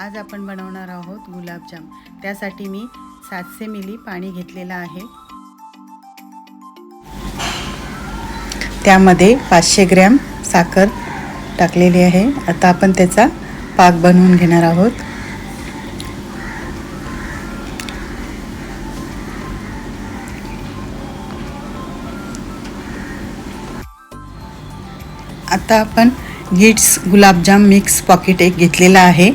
आज आपण बनवणार आहोत गुलाबजाम त्यासाठी मी सातशे मिली पाणी घेतलेलं आहे. त्यामध्ये पाचशे ग्रॅम साखर टाकलेली आहे. आता आपण त्याचा पाक बनवून घेणार आहोत. आता आपण गिट्स गुलाबजाम मिक्स पॉकेट एक घेतलेला आहे.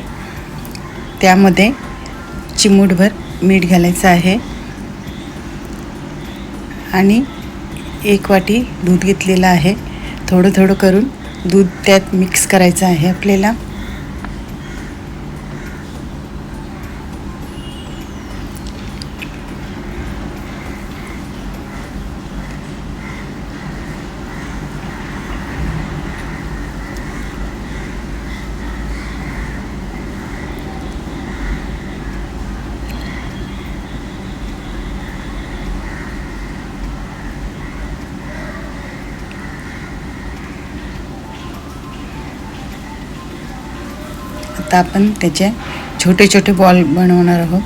त्यामध्ये चिमूटभर मीठ घालायचं आहे. आणि एक वाटी दूध घेतलेलं आहे. थोडं थोडं करून दूध त्यात मिक्स करायचं आहे आपल्याला. आता आपण त्याचे छोटे छोटे बॉल बनवणार आहोत.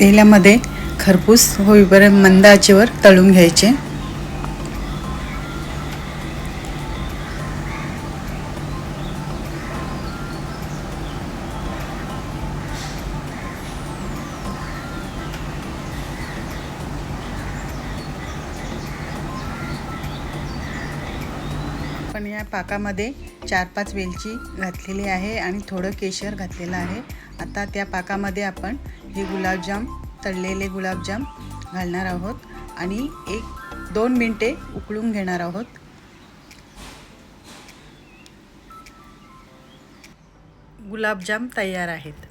तेलामध्ये खरपूस होईपर्यंत मंद आचेवर तळून घ्यायचे. पण या पाकामध्ये चार पाच वेलची घातलेली आहे आणि थोडं केशर घातलेलं आहे. आता त्या पाकामध्ये आपण हे गुलाबजाम तळलेले गुलाबजाम घालणार आहोत आणि एक दोन मिनटे उकळून घेणार आहोत. गुलाबजाम तयार आहेत.